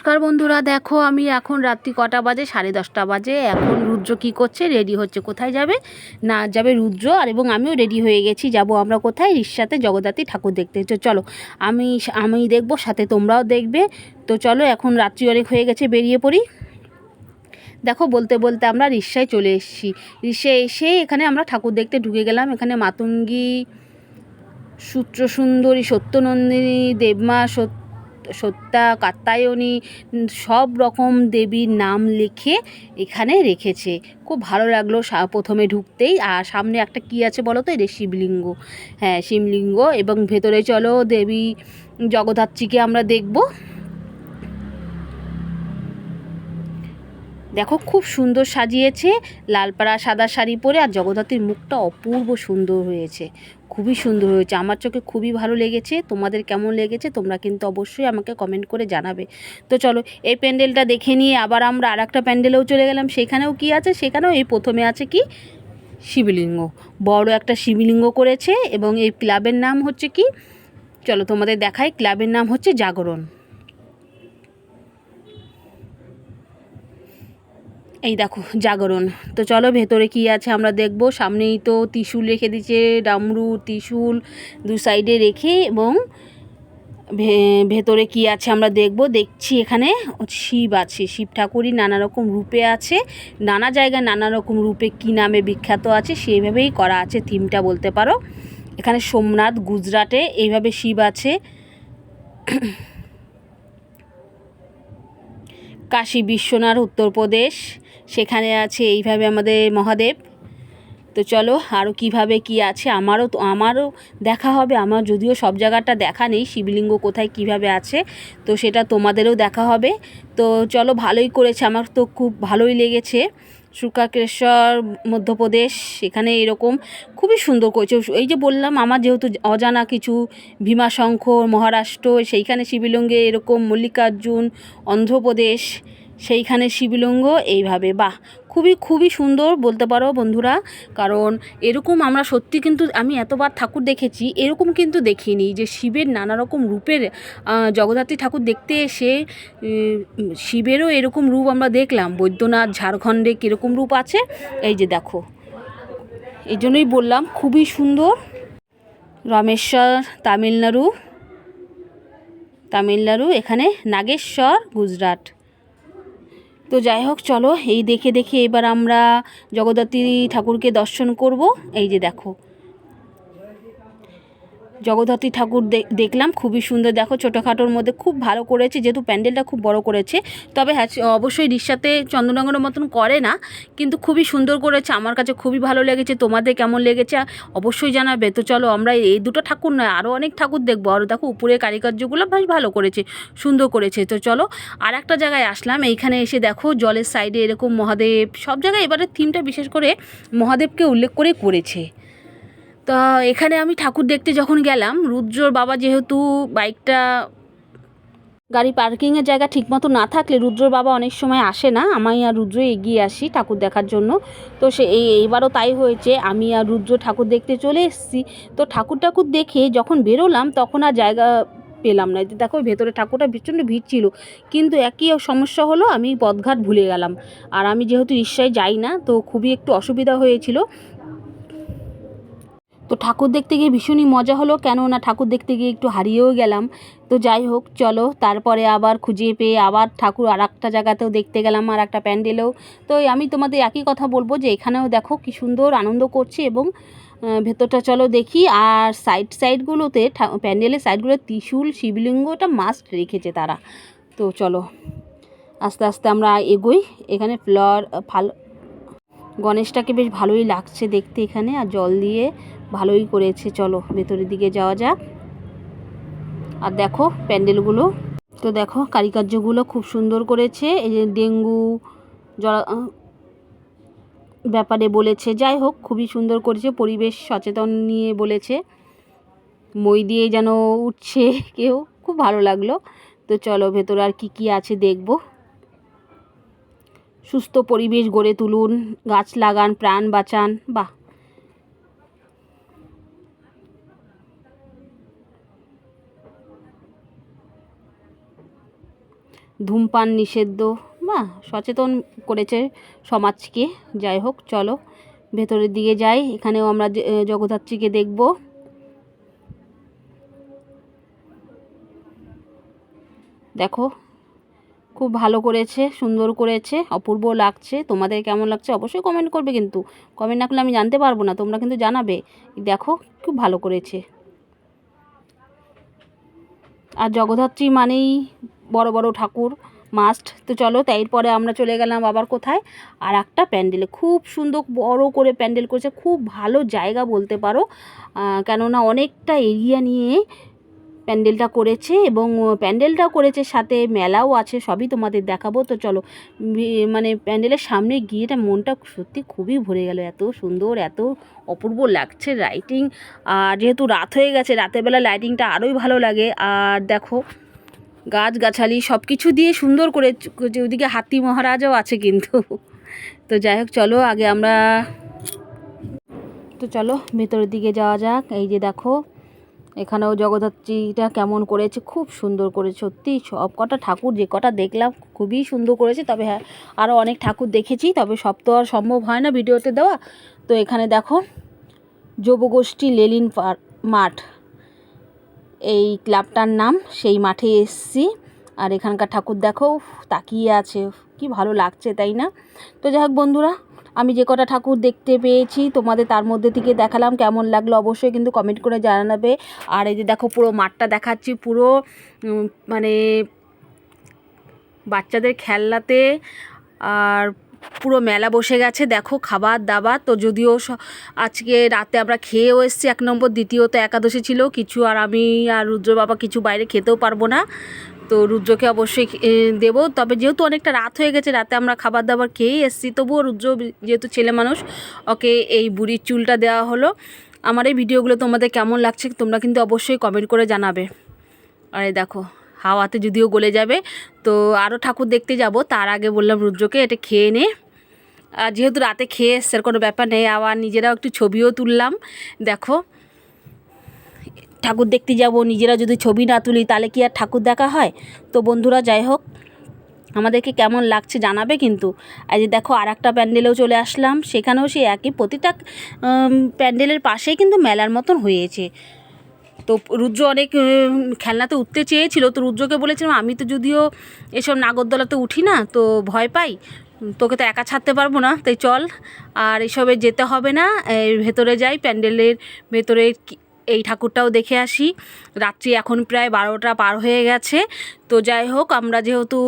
নমস্কার বন্ধুরা, দেখো আমি এখন রাত্রি কটা বাজে? সাড়ে দশটা বাজে। এখন রুদ্র কী করছে? রেডি হচ্ছে। কোথায় যাবে? না, যাবে রুদ্র আর এবং আমিও রেডি হয়ে গেছি। যাব আমরা কোথায়? রিসাতে জগদ্ধাত্রী ঠাকুর দেখতে। চলো, আমি আমি দেখব, সাথে তোমরাও দেখবে। তো চলো, এখন রাত্রি অনেক হয়ে গেছে, বেরিয়ে পড়ি। দেখো, বলতে বলতে আমরা রিক্সায় চলে এসেছি। রিক্সায় এসে এখানে আমরা ঠাকুর দেখতে ঢুকে গেলাম। এখানে মাতঙ্গী সূত্র সুন্দরী সত্যনন্দিনী, দেবমা, সত্য সত্যা কাত্তায়নী সব রকম দেবীর নাম লিখে এখানে রেখেছে। খুব ভালো লাগল প্রথমে ঢুকতেই। আর সামনে একটা কি আছে বলো তো? এটা শিবলিঙ্গ। হ্যাঁ শিবলিঙ্গ। এবং ভেতরে চলো দেবী জগদ্ধাত্রীকে আমরা দেখব। দেখো খুব সুন্দর সাজিয়েছে, লালপাড়া সাদা শাড়ি পরে আর জগদ্ধাত্রীর মুখটা অপূর্ব সুন্দর হয়েছে, খুবই সুন্দর হয়েছে, আমার চোখে খুবই ভালো লেগেছে, তোমাদের কেমন লেগেছে তোমরা কিন্তু অবশ্যই আমাকে কমেন্ট করে জানাবে। তো চলো এই প্যান্ডেলটা দেখে নিয়ে আবার আমরা আর একটা প্যান্ডেলেও চলে গেলাম, সেখানেও কি আছে? সেখানেও এই প্রথমে আছে কি? শিবলিঙ্গ, বড় একটা শিবলিঙ্গ করেছে এবং এই ক্লাবের নাম হচ্ছে কি? চলো তোমাদের দেখাই, ক্লাবের নাম হচ্ছে জাগরণ। এই দেখো, জাগরণ। তো চলো ভেতরে কি আছে আমরা দেখব। সামনেই তো ত্রিশূল রেখে দিয়েছে, ডামরু, ত্রিশূল দু সাইডে রেখে এবং ভেতরে কি আছে আমরা দেখব। দেখছি এখানে শিব আছে। শিব ঠাকুরই নানা রকম রূপে আছে। নানা জায়গায় নানা রকম রূপে কি নামে বিখ্যাত আছে সেইভাবেই করা আছে থিমটা বলতে পারো। এখানে সোমনাথ গুজরাটে এইভাবে শিব আছে। কাশী বিশ্বনাথ উত্তরপ্রদেশ। সেখানে আছে এইভাবে আমাদের মহাদেব। তো চলো আরও কীভাবে কি আছে? আমারও তো, আমারও দেখা হবে। আমার যদিও সব জায়গাটা দেখা নেই, শিবলিঙ্গ কোথায়, কীভাবে আছে, তো সেটা তোমাদেরও দেখা হবে। তো চলো, ভালোই করেছে। আমার তো খুব ভালোই লেগেছে। সুকাকেশ্বর মধ্যপ্রদেশ, সেখানে এরকম খুবই সুন্দর করেছে। এই যে বললাম, আমার যেহেতু অজানা কিছু, ভীমাশঙ্কর, মহারাষ্ট্র, সেইখানে শিবলিঙ্গে এরকম মল্লিকার্জুন, অন্ধ্রপ্রদেশ সেইখানে শিবলিঙ্গ এইভাবে। বাহ, খুবই খুবই সুন্দর বলতে পারো বন্ধুরা। কারণ এরকম আমরা সত্যি কিন্তু আমি এতবার ঠাকুর দেখেছি, এরকম কিন্তু দেখিনি যে শিবের নানা রকম রূপের জগদ্ধাত্রী ঠাকুর দেখতে এসে শিবেরও এরকম রূপ আমরা দেখলাম। বৈদ্যনাথ, ঝাড়খণ্ডে কীরকম রূপ আছে? এই যে দেখো। এই জন্যই বললাম, খুবই সুন্দর। রমেশ্বর, তামিলনাড়ু। তামিলনাড়ু, এখানে নাগেশ্বর, গুজরাট। তো যাই হোক, চলো, এই দেখে দেখে এবার আমরা জগদ্ধাত্রী ঠাকুরকে দর্শন করব। এই যে দেখো জগদ্ধাত্রী ঠাকুর দেখলাম, খুবই সুন্দর। দেখো, ছোটোখাটোর মধ্যে খুব ভালো করেছে, যেহেতু প্যান্ডেলটা খুব বড় করেছে। তবে হ্যাঁ অবশ্যই রিক্সাতে চন্দননগরের মতন করে না, কিন্তু খুবই সুন্দর করেছে। আমার কাছে খুবই ভালো লেগেছে, তোমাদের কেমন লেগেছে? অবশ্যই জানাবে। তো চলো, আমরা এই দুটো ঠাকুর নয় আরও অনেক ঠাকুর দেখব। আরও দেখো উপরে কারিকার্যগুলো বেশ ভালো করেছে, সুন্দর করেছে। তো চলো আর একটা জায়গায় আসলাম। এইখানে এসে দেখো, জলের সাইডে এরকম মহাদেব, সব জায়গায় এবারে থিমটা বিশেষ করে মহাদেবকে উল্লেখ করে করেছে। তো এখানে আমি ঠাকুর দেখতে যখন গেলাম, রুদ্রর বাবা যেহেতু বাইকটা গাড়ি পার্কিংয়ের জায়গা ঠিকমতো না থাকলে রুদ্রর বাবা অনেক সময় আসে না। আমি আর রুদ্র এগিয়ে আসি ঠাকুর দেখার জন্য। তো সে এই, এইবারও তাই হয়েছে। আমি আর রুদ্র ঠাকুর দেখতে চলে এসেছি। তো ঠাকুর ঠাকুর দেখে যখন বেরোলাম, তখন আর জায়গা পেলাম না। দেখো, ভেতরে ঠাকুরটা প্রচণ্ড ভিড় ছিল। কিন্তু একই সমস্যা হলো, আমি পথঘাট ভুলে গেলাম। আর আমি যেহেতু রিক্সায় যাই না, তো খুবই একটু অসুবিধা হয়েছিল। তো ঠাকুর দেখতে গিয়ে ভীষণই মজা হলো, কেননা ঠাকুর দেখতে গিয়ে একটু হারিয়েও গেলাম। তো যাই হোক, চলো, তারপরে আবার খুঁজে পেয়ে আবার ঠাকুর আর একটা জায়গাতেও দেখতে গেলাম আর একটা প্যান্ডেলেও। তো আমি তোমাদের একই কথা বলব যে, এখানেও দেখো কি সুন্দর আনন্দ করছে এবং ভেতরটা চলো দেখি। আর সাইড সাইডগুলোতে প্যান্ডেলের সাইডগুলো ত্রিশূল শিবলিঙ্গটা মাস্ট রেখেছে তারা। তো চলো, আস্তে আস্তে আমরা এগোই। এখানে ফ্লোর ফাল গণেশটাকে বেশ ভালোই লাগছে দেখতে এখানে, আর জল দিয়ে ভালোই করেছে। চলো, ভেতরের দিকে যাওয়া যাক। আর দেখো, প্যান্ডেলগুলো। তো দেখো কারিকার্যগুলো খুব সুন্দর করেছে। এই যে ডেঙ্গু জলা ব্যাপারে বলেছে। যাই হোক, খুবই সুন্দর করেছে। পরিবেশ সচেতন নিয়ে বলেছে। মই দিয়ে যেন উঠছে কেউ। খুব ভালো লাগল। তো চলো, ভেতরে আর কি কি আছে দেখব। সুস্থ পরিবেশ গড়ে তুলুন, গাছ লাগান, প্রাণ বাঁচান, বাহ। ধূমপান নিষিদ্ধ বা সচেতন করেছে সমাজকে। যাই হোক, চলো, ভেতরের দিকে যাই, এখানেও আমরা জগদ্ধাত্রীকে দেখব। দেখো খুব ভালো করেছে, সুন্দর করেছে, অপূর্ব লাগছে। তোমাদের কেমন লাগছে অবশ্যই কমেন্ট করবে কিন্তু। কমেন্ট না করলে আমি জানতে পারব না, তোমরা কিন্তু জানাবে। দেখো, খুব ভালো করেছে। আর জগদ্ধাত্রী মানেই বড় বড় ঠাকুর মাস্ট তো চলো তাই পরে আমরা চলে গেলাম আবার কোথায়? আর একটা প্যান্ডেলে, খুব সুন্দর বড় করে প্যান্ডেল করেছে, খুব ভালো জায়গা বলতে পারো। কেননা অনেকটা এরিয়া নিয়ে প্যান্ডেলটা করেছে এবং প্যান্ডেলটা করেছে, সাথে মেলাও আছে, সবই তোমাদের দেখাবো। তো চলো মানে প্যান্ডেলের সামনে গিয়ে এটা মনটা সত্যি খুবই ভরে গেল। এত সুন্দর, এত অপূর্ব লাগছে লাইটিং আর যেহেতু রাত হয়ে গেছে, রাতের বেলা লাইটিংটা আরোই ভালো লাগে। আর দেখো, গাছগাছালি সব কিছু দিয়ে সুন্দর করে ওদিকে হাতি মহারাজও আছে কিন্তু। তো যাই হোক, চলো, আগে আমরা, তো চলো, ভেতরের দিকে যাওয়া যাক। এই যে দেখো এখানেও জগদ্ধাত্রীটা কেমন করেছে, খুব সুন্দর করেছে, সত্যি সব কটা ঠাকুর যে কটা দেখলাম খুবই সুন্দর করেছে। তবে হ্যাঁ আরও অনেক ঠাকুর দেখেছি, তবে সব তো আর সম্ভব হয় না ভিডিওতে দেওয়া। তো এখানে দেখো, যুবগোষ্ঠী লেলিন মাঠ। এই ক্লাবটার নাম, সেই মাঠে এসছি। আর এখানকার ঠাকুর দেখো, তাকিয়ে আছে। কি ভালো লাগছে, তাই না? তো যাই হোক বন্ধুরা, আমি যে কটা ঠাকুর দেখতে পেয়েছি, তোমাদের তার মধ্যে থেকে দেখালাম, কেমন লাগল অবশ্যই কিন্তু কমেন্ট করে জানাবে। আর এই যে দেখো, পুরো মাঠটা দেখাচ্ছি, পুরো মানে বাচ্চাদের খেলনাতে, আর পুরো মেলা বসে গেছে, দেখো খাবার দাবার তো যদিও আজকে রাতে আমরা খেয়েও এসেছি, এক নম্বর দ্বিতীয়ত একাদশী ছিল, কিছু আর আমি আর রুদ্র বাবা কিছু বাইরে খেতেও পারব না। তো রুদ্রকে অবশ্যই দেবো। তবে যেহেতু অনেকটা রাত হয়ে গেছে, রাতে আমরা খাবার দাবার খেয়েই এসেছি। তবুও রুদ্র যেহেতু ছেলে মানুষ, ওকে এই বুড়ির চুলটা দেওয়া হলো। আমার এই ভিডিওগুলো তোমাদের কেমন লাগছে তোমরা কিন্তু অবশ্যই কমেন্ট করে জানাবে। আর এই দেখো, হাওয়াতে যদিও গলে যাবে, তো আরও ঠাকুর দেখতে যাব। তার আগে বললাম রুদ্রকে এটা খেয়ে নে। আর যেহেতু রাতে খেয়ে এসছে কোনো ব্যাপার নেই, আবার নিজেরাও একটু ছবিও তুললাম। দেখো ঠাকুর দেখতে যাব, নিজেরা যদি ছবি না তুলি তাহলে কি আর ঠাকুর দেখা হয়? তো বন্ধুরা, যাই হোক, আমাদেরকে কেমন লাগছে জানাবে কিন্তু। আর যে দেখো আর একটা প্যান্ডেলেও চলে আসলাম। সেখানেও সেই একই প্রতিটা প্যান্ডেলের পাশেই কিন্তু মেলার মতন হয়েছে। তো রুদ্র অনেক খেলনাতে উঠতে চেয়েছিল। তো রুদ্রকে বলেছিলাম, আমি তো যদিও এসব নাগরদোলাতে উঠি না, তো ভয় পাই। তোকে তো একা ছাড়তে পারব না, তাই চল। আর এসবে যেতে হবে না ভেতরে যাই, প্যান্ডেলের ভেতরে এই ঠাকুরটাও দেখে আসি। রাত্রি এখন প্রায় বারোটা পার হয়ে গেছে। তো যাই হোক, আমরা যেহেতু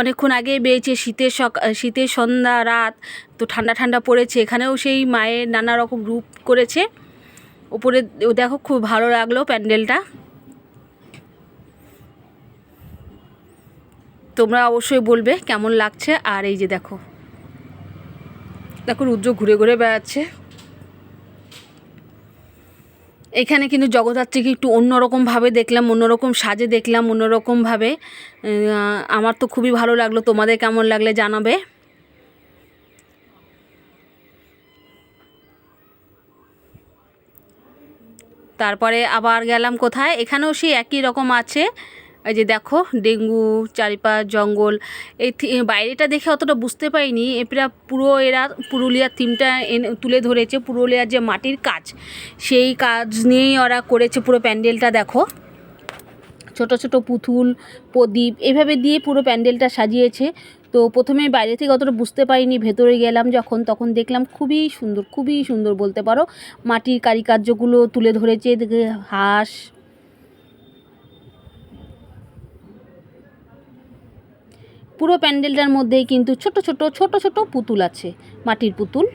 অনেকক্ষণ আগে বেরিয়েছি, শীতের সক, শীতের সন্ধ্যা, রাত, তো ঠান্ডা ঠান্ডা পড়েছে। এখানেও সেই মায়ের নানা রকম রূপ করেছে। উপরে ও দেখো খুব ভালো লাগল প্যান্ডেলটা। তোমরা অবশ্যই বলবে কেমন লাগছে। আর এই যে দেখো দেখো রুদ্র ঘুরে ঘুরে বেড়াচ্ছে। এখানে কিন্তু জগদ্ধাত্রীকে একটু অন্যরকমভাবে দেখলাম, অন্যরকম সাজে দেখলাম, অন্যরকমভাবে। আমার তো খুবই ভালো লাগল। তোমাদের কেমন লাগলে জানাবে? তারপরে আবার গেলাম কোথায়? এখানেও সেই একই রকম আছে। এই যে দেখো, ডেঙ্গু, চারিপাশ, জঙ্গল, এই বাইরেটা দেখে অতটা বুঝতে পারিনি। এরা পুরো এরা পুরুলিয়ার থিমটা তুলে ধরেছে। পুরুলিয়ার যে মাটির কাজ, সেই কাজ নিয়েই ওরা করেছে পুরো প্যান্ডেলটা, দেখো। ছোট ছোট পুতুল, প্রদীপ, এভাবে দিয়ে পুরো প্যান্ডেলটা সাজিয়েছে। তো প্রথমে বাইরে থেকে অতটা বুঝতে পারিনি, ভেতরে গেলাম যখন, তখন দেখলাম খুবই সুন্দর খুবই সুন্দর বলতে পারো। মাটির কারিকার্যগুলো তুলে ধরেছে হাঁস পুরো প্যান্ডেলটার মধ্যেই কিন্তু ছোট ছোট ছোট ছোট পুতুল আছে। মাটির পুতুল।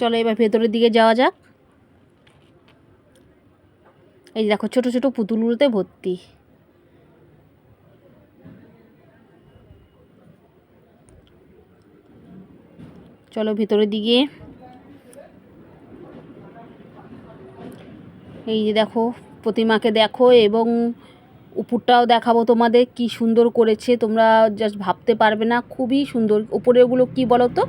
চলো এবার ভেতরের দিকে যাওয়া যাক। এই দেখো ছোট ছোট পুতুলগুলোতে ভর্তি। চলো ভেতরের দিকে। এই যে দেখো, প্রতিমাকে দেখো এবং উপরটাও দেখাবো তোমাদের কি সুন্দর করেছে। তোমরা জাস্ট ভাবতে পারবে না, খুবই সুন্দর। উপরে ওগুলো কি বলো তো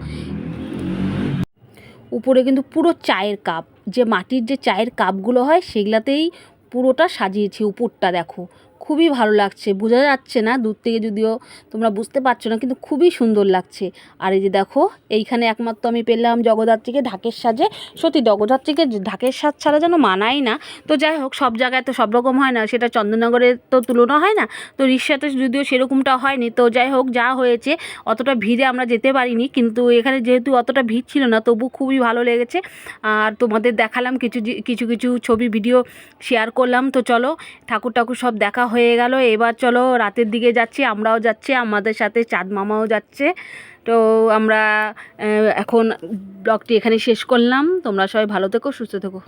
উপরে কিন্তু পুরো চায়ের কাপ। যে মাটির যে চায়ের কাপগুলো হয়, সেগুলাতেই পুরোটা সাজিয়েছি উপরটা, দেখো। খুবই ভালো লাগছে। বোঝা যাচ্ছে না দূর থেকে যদিও তোমরা বুঝতে পারছ না, কিন্তু খুবই সুন্দর লাগছে। আর এই যে দেখো, এইখানে একমাত্র আমি পেলাম জগদ্ধাত্রীকে ঢাকের সাজে। সত্যি জগদ্ধাত্রীকে ঢাকের সাজ ছাড়া যেন মানাই না। তো যাই হোক, সব জায়গায় তো সব রকম হয় না, সেটা চন্দননগরে তো তুলনা হয় না। তো রিক্সাতে যদিও সেরকমটা হয়নি। তো যাই হোক, যা হয়েছে, অতটা ভিড়ে আমরা যেতে পারিনি, কিন্তু এখানে যেহেতু অতটা ভিড় ছিল না, তবু খুবই ভালো লেগেছে। আর তোমাদের দেখালাম কিছু কিছু কিছু ছবি, ভিডিও শেয়ার করলাম। তো চলো ঠাকুর ঠাকুর সব দেখা হয়ে গেল। এবার চলো রাতের দিকে যাচ্ছি, আমরাও যাচ্ছি, আমাদের সাথে চাঁদ মামাও যাচ্ছে। তো আমরা এখন ব্লগটি এখানে শেষ করলাম। তোমরা সবাই ভালো থেকো, সুস্থ থেকো।